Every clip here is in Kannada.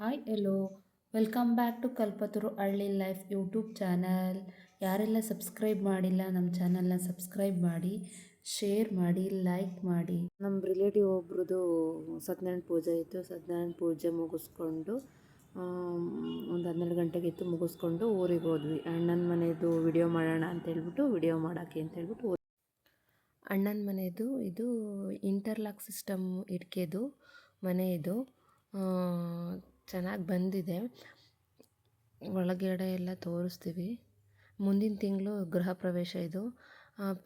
Hi, hello. Welcome back to Kalpataru Halli life YouTube channel. ಯಾರೆಲ್ಲ ಸಬ್ಸ್ಕ್ರೈಬ್ ಮಾಡಿಲ್ಲ, ನಮ್ಮ ಚಾನಲ್ನ ಸಬ್ಸ್ಕ್ರೈಬ್ ಮಾಡಿ, ಶೇರ್ ಮಾಡಿ, ಲೈಕ್ ಮಾಡಿ. ನಮ್ಮ ರಿಲೇಟಿವ್ ಒಬ್ರದ್ದು ಸತ್ಯನಾರಾಯಣ ಪೂಜೆ ಇತ್ತು. ಸತ್ಯನಾರಾಯಣ ಪೂಜೆ ಮುಗಿಸ್ಕೊಂಡು ಒಂದು ಹನ್ನೆರಡು ಗಂಟೆಗೆ ಇತ್ತು ಮುಗಿಸ್ಕೊಂಡು ಊರಿಗೆ ಹೋದ್ವಿ. ಅಣ್ಣನ ಮನೆಯದು ವಿಡಿಯೋ ಮಾಡೋಣ ಅಂತ ಹೇಳ್ಬಿಟ್ಟು ವಿಡಿಯೋ ಮಾಡೋಕ್ಕೆ ಅಂತ ಹೇಳ್ಬಿಟ್ಟು ಅಣ್ಣನ ಮನೆಯದು ಇದು ಇಂಟರ್ಲಾಕ್ ಸಿಸ್ಟಮ್ ಇಟ್ಕೆದು ಮನೆ ಇದು ಚೆನ್ನಾಗಿ ಬಂದಿದೆ. ಒಳಗಡೆ ಎಲ್ಲ ತೋರಿಸ್ತೀವಿ. ಮುಂದಿನ ತಿಂಗಳು ಗೃಹ ಪ್ರವೇಶ ಇದು.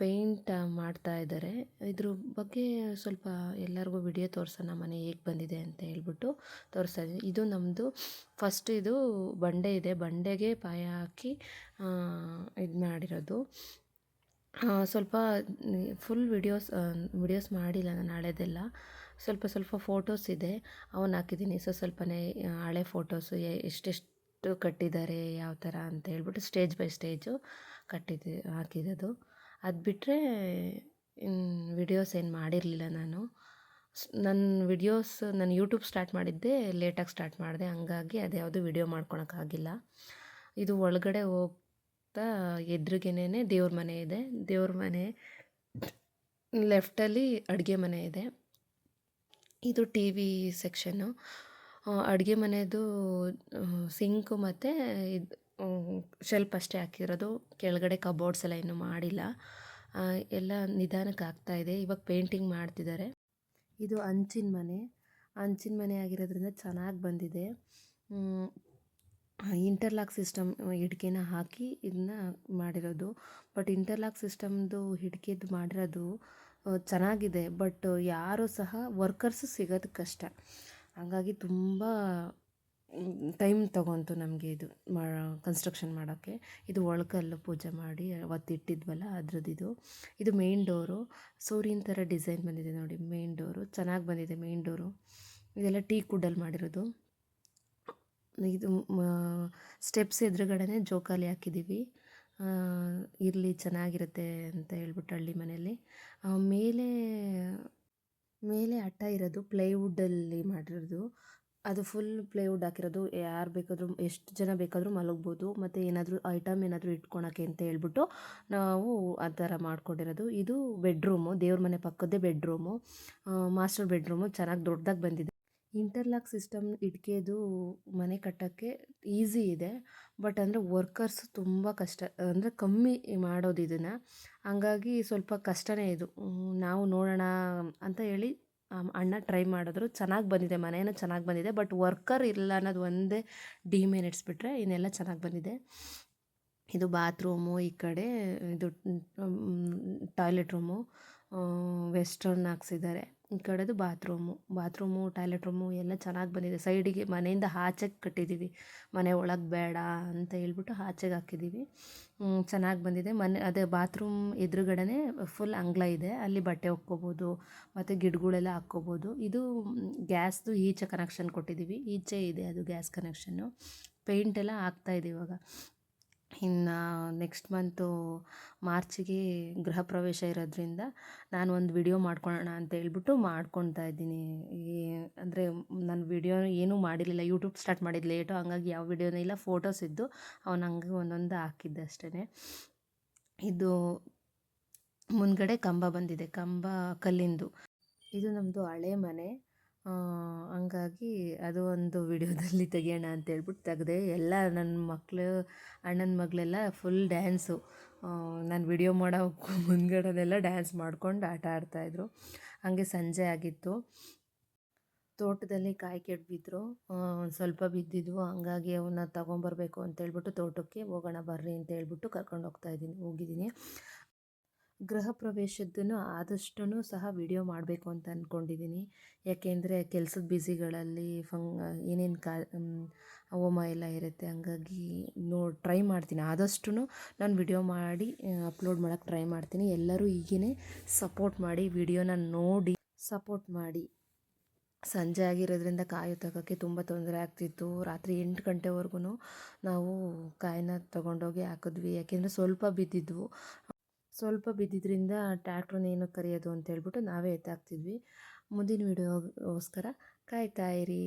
ಪೇಂಟ್ ಮಾಡ್ತಾ ಇದ್ದಾರೆ. ಇದ್ರ ಬಗ್ಗೆ ಸ್ವಲ್ಪ ಎಲ್ಲರಿಗೂ ವಿಡಿಯೋ ತೋರಿಸೋಣ, ಮನೆ ಹೇಗೆ ಬಂದಿದೆ ಅಂತ ಹೇಳ್ಬಿಟ್ಟು ತೋರಿಸ್ತಾ ಇದ್ದೀನಿ. ಇದು ನಮ್ಮದು ಫಸ್ಟ್ ಇದು ಬಂಡೆ ಇದೆ. ಬಂಡೆಗೆ ಪಾಯ ಹಾಕಿ ಇದು ಮಾಡಿರೋದು. ಸ್ವಲ್ಪ, ಫುಲ್ ವಿಡಿಯೋಸ್ ವಿಡಿಯೋಸ್ ಮಾಡಿಲ್ಲ ನಾನು ಹಳೆದೆಲ್ಲ ಸ್ವಲ್ಪ ಸ್ವಲ್ಪ ಫೋಟೋಸ್ ಇದೆ. ಅವನ್ನ ಹಾಕಿದ್ದೀನಿ ಸೊ ಸ್ವಲ್ಪನೇ ಹಳೆ ಫೋಟೋಸು ಎಷ್ಟೆಷ್ಟು ಕಟ್ಟಿದ್ದಾರೆ, ಯಾವ ಥರ ಅಂತ ಹೇಳ್ಬಿಟ್ಟು ಸ್ಟೇಜ್ ಬೈ ಸ್ಟೇಜು ಕಟ್ಟಿದ್ದು, ಹಾಕಿರೋದು. ಅದು ಬಿಟ್ಟರೆ ವಿಡಿಯೋಸ್ ಏನು ಮಾಡಿರಲಿಲ್ಲ ನಾನು. ನನ್ನ ವಿಡಿಯೋಸ್, ನಾನು ಯೂಟ್ಯೂಬ್ ಸ್ಟಾರ್ಟ್ ಮಾಡಿದ್ದೆ, ಲೇಟಾಗಿ ಸ್ಟಾರ್ಟ್ ಮಾಡಿದೆ. ಹಂಗಾಗಿ ಅದ್ಯಾವುದು ವಿಡಿಯೋ ಮಾಡ್ಕೊಳಕ್ಕಾಗಿಲ್ಲ ಇದು ಒಳಗಡೆ ಹೋಗ್ತಾ ಎದುರಿಗೇನೆ ದೇವ್ರ ಮನೆ ಇದೆ. ದೇವ್ರ ಮನೆ ಲೆಫ್ಟಲ್ಲಿ ಅಡುಗೆ ಮನೆ ಇದೆ. ಇದು ಟಿ ವಿ ಸೆಕ್ಷನ್ನು ಅಡುಗೆ ಮನೆಯದು ಸಿಂಕು ಮತ್ತು ಇದು ಶೆಲ್ಪ್ ಅಷ್ಟೇ ಹಾಕಿರೋದು. ಕೆಳಗಡೆ ಕಬೋರ್ಡ್ಸ್ ಎಲ್ಲ ಇನ್ನೂ ಮಾಡಿಲ್ಲ. ಎಲ್ಲ ನಿಧಾನಕ್ಕೆ ಆಗ್ತಾ ಇದೆ. ಇವಾಗ ಪೇಂಟಿಂಗ್ ಮಾಡ್ತಿದ್ದಾರೆ. ಇದು ಹಂಚಿನ ಮನೆ. ಹಂಚಿನ ಮನೆ ಆಗಿರೋದ್ರಿಂದ ಚೆನ್ನಾಗಿ ಬಂದಿದೆ. ಇಂಟರ್ಲಾಕ್ ಸಿಸ್ಟಮ್ ಹಿಡ್ಕೆನ ಹಾಕಿ ಇದನ್ನ ಮಾಡಿರೋದು. ಬಟ್ ಇಂಟರ್ಲಾಕ್ ಸಿಸ್ಟಮ್ದು ಹಿಡ್ಕೆದು ಮಾಡಿರೋದು ಚೆನ್ನಾಗಿದೆ. ಬಟ್ ಯಾರೂ ಸಹ ವರ್ಕರ್ಸ್ ಸಿಗೋದು ಕಷ್ಟ ಹಾಗಾಗಿ ತುಂಬ ಟೈಮ್ ತೊಗೊಂತು ನಮಗೆ ಇದು ಮಾ ಕನ್ಸ್ಟ್ರಕ್ಷನ್ ಮಾಡೋಕ್ಕೆ. ಇದು ಒಳಕಲ್ಲು ಪೂಜೆ ಮಾಡಿ ಅವತ್ತಿಟ್ಟಿದ್ವಲ್ಲ ಅದ್ರದ್ದು ಇದು ಇದು ಮೇನ್ ಡೋರು ಸೂರ್ಯನ ಥರ ಡಿಸೈನ್ ಬಂದಿದೆ ನೋಡಿ ಮೇನ್ ಡೋರು ಚೆನ್ನಾಗಿ ಬಂದಿದೆ ಮೇನ್ ಡೋರು ಇದೆಲ್ಲ ಟೀ ಕುಡ್ಡಲ್ಲಿ ಮಾಡಿರೋದು. ಇದು ಸ್ಟೆಪ್ಸ್ ಎದುರುಗಡೆನೇ ಜೋಕಾಲಿ ಹಾಕಿದ್ದೀವಿ. ಇರಲಿ, ಚೆನ್ನಾಗಿರುತ್ತೆ ಅಂತ ಹೇಳ್ಬಿಟ್ಟು ಹಳ್ಳಿ ಮನೆಯಲ್ಲಿ. ಮೇಲೆ ಮೇಲೆ ಅಟ್ಟ ಇರೋದು ಪ್ಲೈವುಡ್ಡಲ್ಲಿ ಮಾಡಿರೋದು. ಅದು ಫುಲ್ ಪ್ಲೈವುಡ್ ಹಾಕಿರೋದು. ಯಾರು ಬೇಕಾದರೂ, ಎಷ್ಟು ಜನ ಬೇಕಾದರೂ ಮಲಗ್ಬೋದು. ಮತ್ತು ಏನಾದರೂ ಐಟಮ್ ಏನಾದರೂ ಇಟ್ಕೊಳಕ್ಕೆ ಅಂತ ಹೇಳ್ಬಿಟ್ಟು ನಾವು ಆ ಥರ ಮಾಡ್ಕೊಂಡಿರೋದು. ಇದು ಬೆಡ್ರೂಮು ದೇವ್ರ ಮನೆ ಪಕ್ಕದ್ದೇ ಬೆಡ್ರೂಮು ಮಾಸ್ಟರ್ ಬೆಡ್ರೂಮು ಚೆನ್ನಾಗಿ ದೊಡ್ಡದಾಗಿ ಬಂದಿದೆ. ಇಂಟರ್ಲಾಕ್ ಸಿಸ್ಟಮ್ ಇಟ್ಕೆದು ಮನೆ ಕಟ್ಟೋಕ್ಕೆ ಈಸಿ ಇದೆ. ಬಟ್ ಅಂದರೆ ವರ್ಕರ್ಸ್ ತುಂಬ ಕಷ್ಟ, ಅಂದರೆ ಕಮ್ಮಿ ಮಾಡೋದು ಇದನ್ನು. ಹಂಗಾಗಿ ಸ್ವಲ್ಪ ಕಷ್ಟವೇ ಇದು. ನಾವು ನೋಡೋಣ ಅಂತ ಹೇಳಿ ಅಣ್ಣ ಟ್ರೈ ಮಾಡಿದ್ರು. ಚೆನ್ನಾಗಿ ಬಂದಿದೆ ಮನೇನೂ ಚೆನ್ನಾಗಿ ಬಂದಿದೆ. ಬಟ್ ವರ್ಕರ್ ಇಲ್ಲ ಅನ್ನೋದು ಒಂದೇ ಡಿಮೆರಿಟ್ಸ್ ಬಿಟ್ಟರೆ ಇನ್ನೆಲ್ಲ ಚೆನ್ನಾಗಿ ಬಂದಿದೆ. ಇದು ಬಾತ್ರೂಮು, ಈ ಕಡೆ ಇದು ಟಾಯ್ಲೆಟ್ ರೂಮು ವೆಸ್ಟರ್ನ್ ಹಾಕ್ಸಿದ್ದಾರೆ. ಈ ಕಡೆದು ಬಾತ್ರೂಮು ಬಾತ್ರೂಮು, ಟಾಯ್ಲೆಟ್ ರೂಮು ಎಲ್ಲ ಚೆನ್ನಾಗಿ ಬಂದಿದೆ. ಸೈಡಿಗೆ ಮನೆಯಿಂದ ಆಚೆಗೆ ಕಟ್ಟಿದ್ದೀವಿ ಮನೆ ಒಳಗೆ ಬೇಡ ಅಂತ ಹೇಳ್ಬಿಟ್ಟು ಆಚೆಗೆ ಹಾಕಿದ್ದೀವಿ ಚೆನ್ನಾಗಿ ಬಂದಿದೆ. ಮನೆ, ಅದೇ ಬಾತ್ರೂಮ್ ಎದುರುಗಡೆನೇ ಫುಲ್ ಅಂಗ್ಲ ಇದೆ. ಅಲ್ಲಿ ಬಟ್ಟೆ ಒಕ್ಕೋಬೋದು, ಮತ್ತು ಗಿಡಗಳೆಲ್ಲ ಹಾಕ್ಕೋಬೋದು. ಇದು ಗ್ಯಾಸ್ದು ಈಚೆ ಕನೆಕ್ಷನ್ ಕೊಟ್ಟಿದ್ದೀವಿ ಈಚೆ ಇದೆ ಅದು ಗ್ಯಾಸ್ ಕನೆಕ್ಷನ್ನು ಪೇಂಟ್ ಎಲ್ಲ ಆಗ್ತಾಯಿದೆ ಇವಾಗ. ಇನ್ನು ನೆಕ್ಸ್ಟ್ ಮಂತು ಮಾರ್ಚಿಗೆ ಗೃಹ ಪ್ರವೇಶ ಇರೋದ್ರಿಂದ ನಾನು ಒಂದು ವಿಡಿಯೋ ಮಾಡ್ಕೊಳ್ಳೋಣ ಅಂತ ಹೇಳ್ಬಿಟ್ಟು ಮಾಡ್ಕೊತಾ ಇದ್ದೀನಿ. ಈ ಅಂದರೆ ನಾನು ವಿಡಿಯೋ ಏನೂ ಮಾಡಿರಲಿಲ್ಲ. ಯೂಟ್ಯೂಬ್ ಸ್ಟಾರ್ಟ್ ಮಾಡಿದ್ದು ಲೇಟು ಹಂಗಾಗಿ ಯಾವ ವಿಡಿಯೋನೂ ಇಲ್ಲ. ಫೋಟೋಸ್ ಇದ್ದು ಅವನು ಹಂಗೆ ಒಂದೊಂದು ಹಾಕಿದ್ದೆ ಅಷ್ಟೇ ಇದು ಮುಂದ್ಗಡೆ ಕಂಬ ಬಂದಿದೆ. ಕಂಬ ಕಲ್ಲಿಂದು. ಇದು ನಮ್ಮದು ಹಳೆ ಮನೆ. ಹಂಗಾಗಿ ಅದು ಒಂದು ವಿಡಿಯೋದಲ್ಲಿ ತೆಗೆಯೋಣ ಅಂತ ಹೇಳ್ಬಿಟ್ಟು ತೆಗೆದೆ, ಎಲ್ಲ ನನ್ನ ಮಕ್ಕಳು ಅಣ್ಣನ ಮಗಳೆಲ್ಲ ಫುಲ್ ಡ್ಯಾನ್ಸು ನಾನು ವಿಡಿಯೋ ಮಾಡೋ ಮುಂದ್ಗಡೆನೆಲ್ಲ ಡ್ಯಾನ್ಸ್ ಮಾಡ್ಕೊಂಡು ಆಟ ಆಡ್ತಾಯಿದ್ರು ಹಾಗೆ ಸಂಜೆ ಆಗಿತ್ತು. ತೋಟದಲ್ಲಿ ಕಾಯಿ ಕೆಟ್ಟು ಬಿದ್ದರು ಸ್ವಲ್ಪ ಬಿದ್ದಿದ್ವು. ಹಂಗಾಗಿ ಅವನ್ನ ತೊಗೊಂಬರ್ಬೇಕು ಅಂತೇಳ್ಬಿಟ್ಟು ತೋಟಕ್ಕೆ ಹೋಗೋಣ ಬರ್ರಿ ಅಂತ ಹೇಳ್ಬಿಟ್ಟು ಕರ್ಕೊಂಡು ಹೋಗ್ತಾ ಇದ್ದೀನಿ, ಹೋಗಿದ್ದೀನಿ. ಗೃಹ ಪ್ರವೇಶದ್ದನ್ನು ಆದಷ್ಟು ಸಹ ವಿಡಿಯೋ ಮಾಡಬೇಕು ಅಂತ ಅಂದ್ಕೊಂಡಿದ್ದೀನಿ ಯಾಕೆಂದರೆ ಕೆಲಸದ ಬ್ಯುಸಿಗಳಲ್ಲಿ ಫಂಗ್, ಏನೇನು ಕಾ, ಹೋಮ ಎಲ್ಲ ಇರುತ್ತೆ, ಹಂಗಾಗಿ ನೋ, ಟ್ರೈ ಮಾಡ್ತೀನಿ. ಆದಷ್ಟು ನಾನು ವಿಡಿಯೋ ಮಾಡಿ ಅಪ್ಲೋಡ್ ಮಾಡೋಕ್ಕೆ ಟ್ರೈ ಮಾಡ್ತೀನಿ. ಎಲ್ಲರೂ ಈಗೇ ಸಪೋರ್ಟ್ ಮಾಡಿ ವಿಡಿಯೋನ ನೋಡಿ ಸಪೋರ್ಟ್ ಮಾಡಿ. ಸಂಜೆ ಆಗಿರೋದ್ರಿಂದ ಕಾಯಿ ತಗೋಕ್ಕೆ ತುಂಬ ತೊಂದರೆ ಆಗ್ತಿತ್ತು. ರಾತ್ರಿ ಎಂಟು ಗಂಟೆವರೆಗೂ ನಾವು ಕಾಯಿನ ತೊಗೊಂಡೋಗಿ ಹಾಕಿದ್ವಿ. ಯಾಕೆಂದರೆ ಸ್ವಲ್ಪ ಬಿದ್ದಿದ್ವು. ಸ್ವಲ್ಪ ಬಿದ್ದಿದ್ದರಿಂದ ಟ್ಯಾಕ್ಟ್ರನ್ನ ಏನೋ ಕರೆಯೋದು ಅಂತ ಹೇಳ್ಬಿಟ್ಟು ನಾವೇ ಎತ್ತಾಕ್ತಿದ್ವಿ ಮುಂದಿನ ವೀಡಿಯೋಗೋಸ್ಕರ ಕಾಯ್ತಾ ಇರಿ.